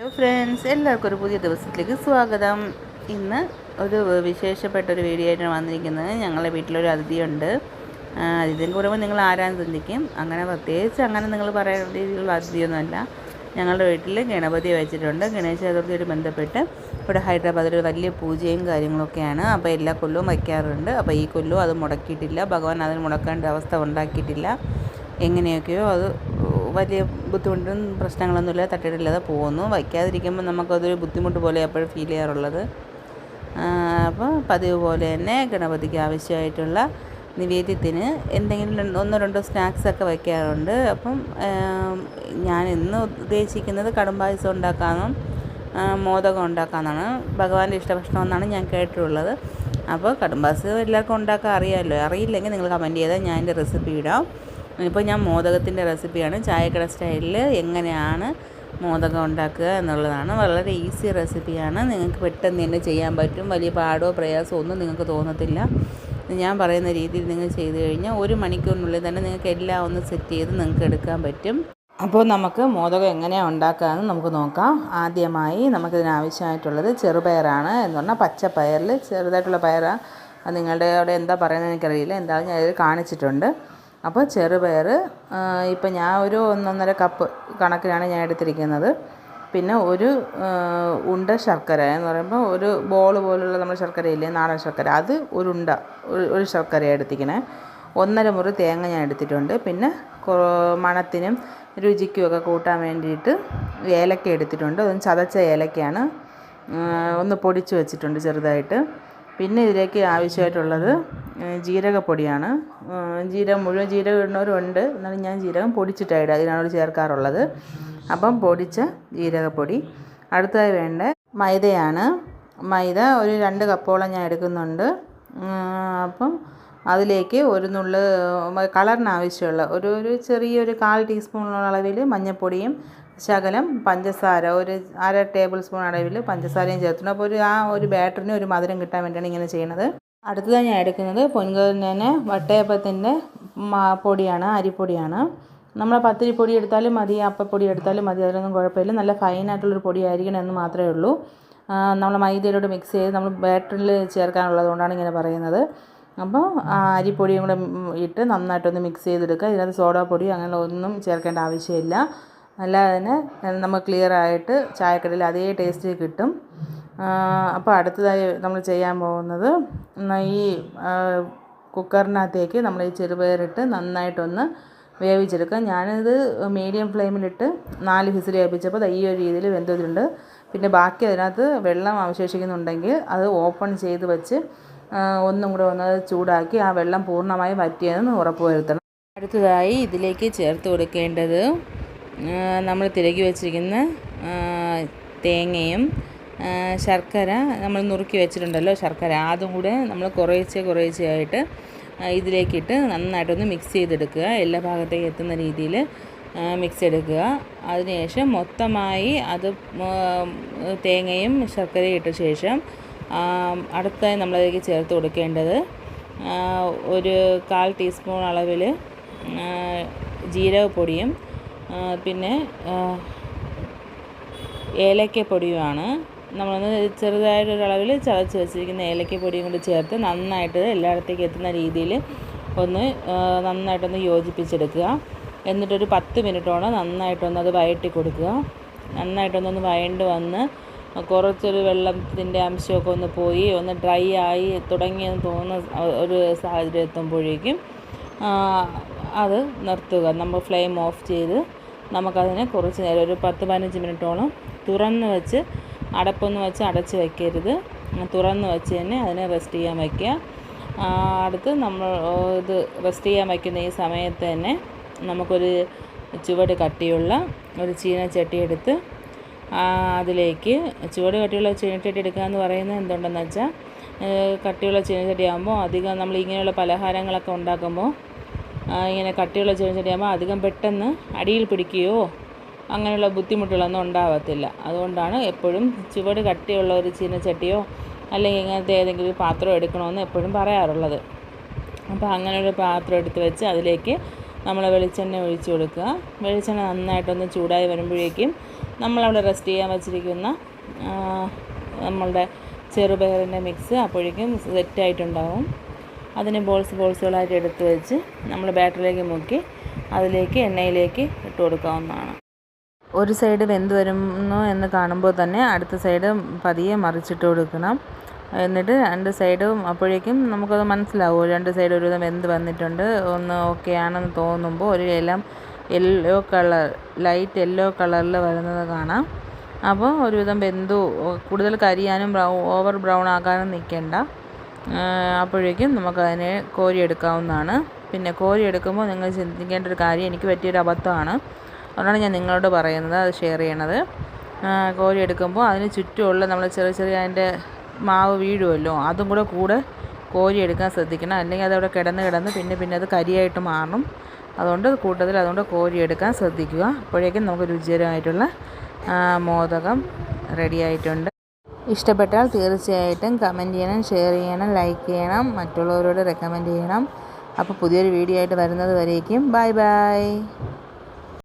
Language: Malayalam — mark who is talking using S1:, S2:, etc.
S1: ഹലോ ഫ്രണ്ട്സ് എല്ലാവർക്കും ഒരു പുതിയ ദിവസത്തിലേക്ക് സ്വാഗതം. ഇന്ന് ഒരു വിശേഷപ്പെട്ട ഒരു വീഡിയോ ആയിട്ടാണ് വന്നിരിക്കുന്നത്. ഞങ്ങളുടെ വീട്ടിലൊരു അതിഥിയുണ്ട്. അതിഥിയും കൂടുമ്പോൾ നിങ്ങൾ ആരാന്ന് ചിന്തിക്കും. അങ്ങനെ പ്രത്യേകിച്ച് അങ്ങനെ നിങ്ങൾ പറയുന്ന രീതിയിലുള്ള അതിഥിയൊന്നുമല്ല. ഞങ്ങളുടെ വീട്ടിൽ ഗണപതി വെച്ചിട്ടുണ്ട്. ഗണേശ ചതുർത്ഥിയോട് ബന്ധപ്പെട്ട് ഇവിടെ ഹൈദരാബാദിൽ ഒരു വലിയ പൂജയും കാര്യങ്ങളൊക്കെയാണ്. അപ്പോൾ എല്ലാ കൊല്ലവും വയ്ക്കാറുണ്ട്. അപ്പോൾ ഈ കൊല്ലവും അത് മുടക്കിയിട്ടില്ല. ഭഗവാൻ അതിന് മുടക്കേണ്ട അവസ്ഥ ഉണ്ടാക്കിയിട്ടില്ല. എങ്ങനെയൊക്കെയോ അത് വലിയ ബുദ്ധിമുട്ടും പ്രശ്നങ്ങളൊന്നുമില്ല തട്ടിടില്ലാതെ പോകുന്നു. വയ്ക്കാതിരിക്കുമ്പോൾ നമുക്കതൊരു ബുദ്ധിമുട്ട് പോലെ എപ്പോഴും ഫീൽ ചെയ്യാറുള്ളത്. അപ്പോൾ പതിവ് പോലെ തന്നെ ഗണപതിക്ക് ആവശ്യമായിട്ടുള്ള നിവേദ്യത്തിന് എന്തെങ്കിലും ഒന്നോ രണ്ടോ സ്നാക്സൊക്കെ വയ്ക്കാറുണ്ട്. അപ്പം ഞാൻ ഇന്ന് ഉദ്ദേശിക്കുന്നത് കടും പായസം ഉണ്ടാക്കാമെന്നും മോദകം ഉണ്ടാക്കാമെന്നാണ് ഭഗവാന്റെ ഇഷ്ടഭക്ഷണം എന്നാണ് ഞാൻ കേട്ടിട്ടുള്ളത്. അപ്പോൾ കടും പായസം എല്ലാവർക്കും ഉണ്ടാക്കാൻ അറിയാമല്ലോ അറിയില്ലെങ്കിൽ നിങ്ങൾ കമന്റ് ചെയ്താൽ ഞാൻ എന്റെ റെസിപ്പി ഇടാം. ഇപ്പോൾ ഞാൻ മോദകത്തിന്റെ റെസിപ്പിയാണ്. ചായക്കട സ്റ്റൈലിൽ എങ്ങനെയാണ് മോദകം ഉണ്ടാക്കുക എന്നുള്ളതാണ്. വളരെ ഈസി റെസിപ്പിയാണ്. നിങ്ങൾക്ക് പെട്ടെന്ന് തന്നെ ചെയ്യാൻ പറ്റും. വലിയ പാടോ പ്രയാസമോ ഒന്നും നിങ്ങൾക്ക് തോന്നത്തില്ല. ഞാൻ പറയുന്ന രീതിയിൽ നിങ്ങൾ ചെയ്ത് കഴിഞ്ഞാൽ ഒരു മണിക്കൂറിനുള്ളിൽ തന്നെ നിങ്ങൾക്ക് എല്ലാം ഒന്ന് സെറ്റ് ചെയ്ത് നിങ്ങൾക്ക് എടുക്കാൻ പറ്റും. അപ്പോൾ നമുക്ക് മോദകം എങ്ങനെയാണ് ഉണ്ടാക്കുകയെന്ന് നമുക്ക് നോക്കാം. ആദ്യമായി നമുക്കിതിനാവശ്യമായിട്ടുള്ളത് ചെറുപയറാണ് എന്ന് പറഞ്ഞാൽ പച്ചപ്പയറിൽ ചെറുതായിട്ടുള്ള പയറാണ്. നിങ്ങളുടെ അവിടെ എന്താ പറയുന്നത് എനിക്കറിയില്ല. എന്തായാലും ഞാൻ കാണിച്ചിട്ടുണ്ട്. അപ്പോൾ ചെറുപയർ ഇപ്പം ഞാൻ ഒരു ഒന്നൊന്നര കപ്പ് കണക്കിനാണ് ഞാൻ എടുത്തിരിക്കുന്നത്. പിന്നെ ഒരു ഉണ്ട ശർക്കര എന്ന് പറയുമ്പോൾ ഒരു ബോൾ പോലുള്ള നമ്മുടെ ശർക്കരയില്ലേ നാടൻ ശർക്കര അത് ഒരു ഉണ്ട ഒരു ശർക്കര എടുത്തിക്കണേ ഒന്നര മുറി തേങ്ങ ഞാൻ എടുത്തിട്ടുണ്ട്. പിന്നെ മണത്തിനും രുചിക്കും ഒക്കെ കൂട്ടാൻ വേണ്ടിയിട്ട് ഏലക്ക എടുത്തിട്ടുണ്ട്. അതും ചതച്ച ഏലക്കയാണ് ഒന്ന് പൊടിച്ച് വെച്ചിട്ടുണ്ട് ചെറുതായിട്ട്. പിന്നെ ഇതിലേക്ക് ആവശ്യമായിട്ടുള്ളത് ജീരകപ്പൊടിയാണ്. ജീരകം മുഴുവൻ ജീരകം ഇടുന്നവരുണ്ട്. എന്നാലും ഞാൻ ജീരകം പൊടിച്ചിട്ടാണ് ഇടുക. ഇതിനോട് ചേർക്കാറുള്ളത്. അപ്പം പൊടിച്ച ജീരകപ്പൊടി. അടുത്തതായി വേണ്ട മൈദയാണ്. മൈദ ഒരു രണ്ട് കപ്പോളം ഞാൻ എടുക്കുന്നുണ്ട്. അപ്പം അതിലേക്ക് ഒരു നുള്ള് കളറിന് ആവശ്യമുള്ള ഒരു ഒരു ചെറിയൊരു കാൽ ടീസ്പൂണുള്ള അളവിൽ മഞ്ഞൾപ്പൊടിയും ശകലം പഞ്ചസാര ഒരു അര ടേബിൾ സ്പൂൺ അളവിൽ പഞ്ചസാരയും ചേർത്തിട്ടുണ്ട്. അപ്പോൾ ഒരു ആ ഒരു ബാറ്ററിന് ഒരു മധുരം കിട്ടാൻ വേണ്ടിയാണ് ഇങ്ങനെ ചെയ്യുന്നത് അടുത്തതായി ഞാൻ എടുക്കുന്നത് പൊൻകതിനെ വട്ടയപ്പത്തിന്റെ പൊടിയാണ് അരിപ്പൊടിയാണ്. നമ്മൾ പത്തിരിപ്പൊടി എടുത്താലും മതി അപ്പപ്പൊടി എടുത്താലും മതി അതിലൊന്നും കുഴപ്പമില്ല. നല്ല ഫൈനായിട്ടുള്ളൊരു പൊടി ആയിരിക്കണം എന്ന് മാത്രമേ ഉള്ളൂ. നമ്മൾ മൈദയിലോട്ട് മിക്സ് ചെയ്ത് നമ്മൾ ബാറ്ററിൽ ചേർക്കാനുള്ളത് കൊണ്ടാണ് ഇങ്ങനെ പറയുന്നത്. അപ്പോൾ അരിപ്പൊടിയും കൂടെ ഇട്ട് നന്നായിട്ടൊന്ന് മിക്സ് ചെയ്തെടുക്കുക. ഇതിനകത്ത് സോഡാ സോഡാപ്പൊടി അങ്ങനെ ഒന്നും ചേർക്കേണ്ട ആവശ്യമില്ല. അല്ലാതെ തന്നെ നമ്മൾ ക്ലിയർ ആയിട്ട് ചായക്കടയിൽ അതേ ടേസ്റ്റ് കിട്ടും. അപ്പോൾ അടുത്തതായി നമ്മൾ ചെയ്യാൻ പോകുന്നത് ഈ കുക്കറിനകത്തേക്ക് നമ്മൾ ഈ ചെറുപയറിട്ട് നന്നായിട്ടൊന്ന് വേവിച്ചെടുക്കുക. ഞാനിത് മീഡിയം ഫ്ലെയിമിലിട്ട് നാല് വിസിൽ വേവിച്ചപ്പോൾ ഈ ഒരു രീതിയിൽ വെന്തതിട്ടുണ്ട് പിന്നെ ബാക്കി അതിനകത്ത് വെള്ളം അവശേഷിക്കുന്നുണ്ടെങ്കിൽ അത് ഓപ്പൺ ചെയ്ത് വെച്ച് ഒന്നും കൂടെ ഒന്ന് ചൂടാക്കി ആ വെള്ളം പൂർണമായി വറ്റിയതെന്ന് ഉറപ്പ് വരുത്തണം. അടുത്തതായി ഇതിലേക്ക് ചേർത്ത് കൊടുക്കേണ്ടത് നമ്മൾ തിരക്കി വെച്ചിരിക്കുന്ന തേങ്ങയും ശർക്കര നമ്മൾ നുറുക്കി വെച്ചിട്ടുണ്ടല്ലോ ശർക്കര. അതും കൂടെ നമ്മൾ കുറേശ്ശെ കുറേശ്ശേ ആയിട്ട് ആ, ഇതിലേക്കിട്ട് നന്നായിട്ടൊന്ന് മിക്സ് ചെയ്തെടുക്കുക. എല്ലാ ഭാഗത്തേക്ക് എത്തുന്ന രീതിയിൽ മിക്സ് എടുക്കുക. അതിനുശേഷം മൊത്തമായി അത് തേങ്ങയും ശർക്കരയും ഇട്ട ശേഷം അടുത്തായി നമ്മളതിലേക്ക് ചേർത്ത് കൊടുക്കേണ്ടത് ഒരു കാൽ ടീസ്പൂൺ അളവിൽ ജീരകപ്പൊടിയും പിന്നെ ഏലക്കപ്പൊടിയുമാണ്. നമ്മളൊന്ന് ചെറുതായിട്ടൊരളവിൽ ചതച്ച് വെച്ചിരിക്കുന്ന ഏലക്കപ്പൊടിയും കൂടി ചേർത്ത് നന്നായിട്ട് എല്ലായിടത്തേക്ക് എത്തുന്ന രീതിയിൽ ഒന്ന് നന്നായിട്ടൊന്ന് യോജിപ്പിച്ചെടുക്കുക. എന്നിട്ടൊരു പത്ത് മിനിറ്റോളം നന്നായിട്ടൊന്ന് അത് വയറ്റി കൊടുക്കുക. നന്നായിട്ടൊന്നൊന്ന് വയണ്ട് വന്ന് കുറച്ചൊരു വെള്ളത്തിന്റെ അംശമൊക്കെ ഒന്ന് പോയി ഒന്ന് ഡ്രൈ ആയി തുടങ്ങിയെന്ന് തോന്നുന്ന ഒരു സാഹചര്യം എത്തുമ്പോഴേക്കും അത് നിർത്തുക. നമ്മൾ ഫ്ലെയിം ഓഫ് ചെയ്ത് നമുക്കതിനെ കുറച്ച് നേരം ഒരു പത്ത് പതിനഞ്ച് മിനിറ്റോളം തുറന്ന് വെച്ച് അടപ്പൊന്ന് വെച്ച് അടച്ച് വെക്കരുത്. തുറന്ന് വെച്ച് തന്നെ അതിനെ റെസ്റ്റ് ചെയ്യാൻ വയ്ക്കുക അടുത്ത് നമ്മൾ ഇത് റെസ്റ്റ് ചെയ്യാൻ വയ്ക്കുന്ന ഈ സമയത്ത് തന്നെ നമുക്കൊരു ചുവട് കട്ടിയുള്ള ഒരു ചീനച്ചട്ടി എടുത്ത് അതിലേക്ക് ചുവട് കട്ടിയുള്ള ചീനച്ചട്ടി എടുക്കുക എന്ന് പറയുന്നത് എന്തുകൊണ്ടെന്ന് വെച്ചാൽ കട്ടിയുള്ള ചീനച്ചട്ടി ആകുമ്പോൾ അധികം നമ്മൾ ഇങ്ങനെയുള്ള പലഹാരങ്ങളൊക്കെ ഉണ്ടാക്കുമ്പോൾ ഇങ്ങനെ കട്ടിയുള്ള ചെടിയാകുമ്പോൾ അധികം പെട്ടെന്ന് അടിയിൽ പിടിക്കുകയോ അങ്ങനെയുള്ള ബുദ്ധിമുട്ടുകളൊന്നും ഉണ്ടാവത്തില്ല. അതുകൊണ്ടാണ് എപ്പോഴും ചുവട് കട്ടിയുള്ള ഒരു ചീനച്ചട്ടിയോ അല്ലെങ്കിൽ ഇങ്ങനത്തെ ഏതെങ്കിലും പാത്രം എടുക്കണമെന്ന് എപ്പോഴും പറയാറുള്ളത്. അപ്പോൾ അങ്ങനെ ഒരു പാത്രം എടുത്ത് വെച്ച് അതിലേക്ക്
S2: നമ്മൾ വെളിച്ചെണ്ണ ഒഴിച്ച് കൊടുക്കുക. വെളിച്ചെണ്ണ നന്നായിട്ടൊന്ന് ചൂടായി വരുമ്പോഴേക്കും നമ്മളവിടെ റെസ്റ്റ് ചെയ്യാൻ വച്ചിരിക്കുന്ന നമ്മളുടെ ചെറുപയറിന്റെ മിക്സ് അപ്പോഴേക്കും സെറ്റായിട്ടുണ്ടാവും. അതിനെ ബോൾസ് ബോൾസുകളായിട്ട് എടുത്ത് വെച്ച് നമ്മൾ ബാറ്ററിലേക്ക് മുക്കി അതിലേക്ക് എണ്ണയിലേക്ക് ഇട്ട് കൊടുക്കാവുന്നതാണ്. ഒരു സൈഡ് വെന്ത് വരുന്നു എന്ന് കാണുമ്പോൾ തന്നെ അടുത്ത സൈഡ് പതിയെ മറിച്ചിട്ട് കൊടുക്കണം. എന്നിട്ട് രണ്ട് സൈഡും അപ്പോഴേക്കും നമുക്കത് മനസ്സിലാവും. രണ്ട് സൈഡ് ഒരുവിധം വെന്ത് വന്നിട്ടുണ്ട്. ഒന്ന് ഓക്കെ ആണെന്ന് തോന്നുമ്പോൾ ഒരു എല്ലാം യെല്ലോ കളർ ലൈറ്റ് യെല്ലോ കളറിൽ വരുന്നത് കാണാം. അപ്പോൾ ഒരുവിധം വെന്തു. കൂടുതൽ കരിയാനും ബ്രൗ ഓവർ ബ്രൗൺ ആകാനും നിൽക്കേണ്ട. അപ്പോഴേക്കും നമുക്കതിനെ കോരിയെടുക്കാവുന്നതാണ്. പിന്നെ കോരിയെടുക്കുമ്പോൾ നിങ്ങൾ ചിന്തിക്കേണ്ട ഒരു കാര്യം എനിക്ക് പറ്റിയൊരു അബദ്ധമാണ്. അതുകൊണ്ടാണ് ഞാൻ നിങ്ങളോട് പറയുന്നത് അത് ഷെയർ ചെയ്യണത്. കോരിയെടുക്കുമ്പോൾ അതിന് ചുറ്റുമുള്ള നമ്മൾ ചെറിയ ചെറിയ അതിന്റെ മാവ് വീഴുമല്ലോ അതും കൂടെ കൂടെ കോരിയെടുക്കാൻ ശ്രദ്ധിക്കണം. അല്ലെങ്കിൽ അതവിടെ കിടന്ന് കിടന്ന് പിന്നെ പിന്നെ അത് കരിയായിട്ട് മാറും. അതുകൊണ്ട് കൂട്ടത്തിൽ അതുകൊണ്ട് കോരിയെടുക്കാൻ ശ്രദ്ധിക്കുക. അപ്പോഴേക്കും നമുക്ക് രുചികരമായിട്ടുള്ള മോദകം റെഡി ആയിട്ടുണ്ട്. ഇഷ്ടപ്പെട്ടാൽ തീർച്ചയായിട്ടും കമന്റ് ചെയ്യണം ഷെയർ ചെയ്യണം ലൈക്ക് ചെയ്യണം മറ്റുള്ളവരോട് റെക്കമെൻഡ് ചെയ്യണം. അപ്പോൾ പുതിയൊരു വീഡിയോ ആയിട്ട് വരുന്നത് വരേക്കും. Bye bye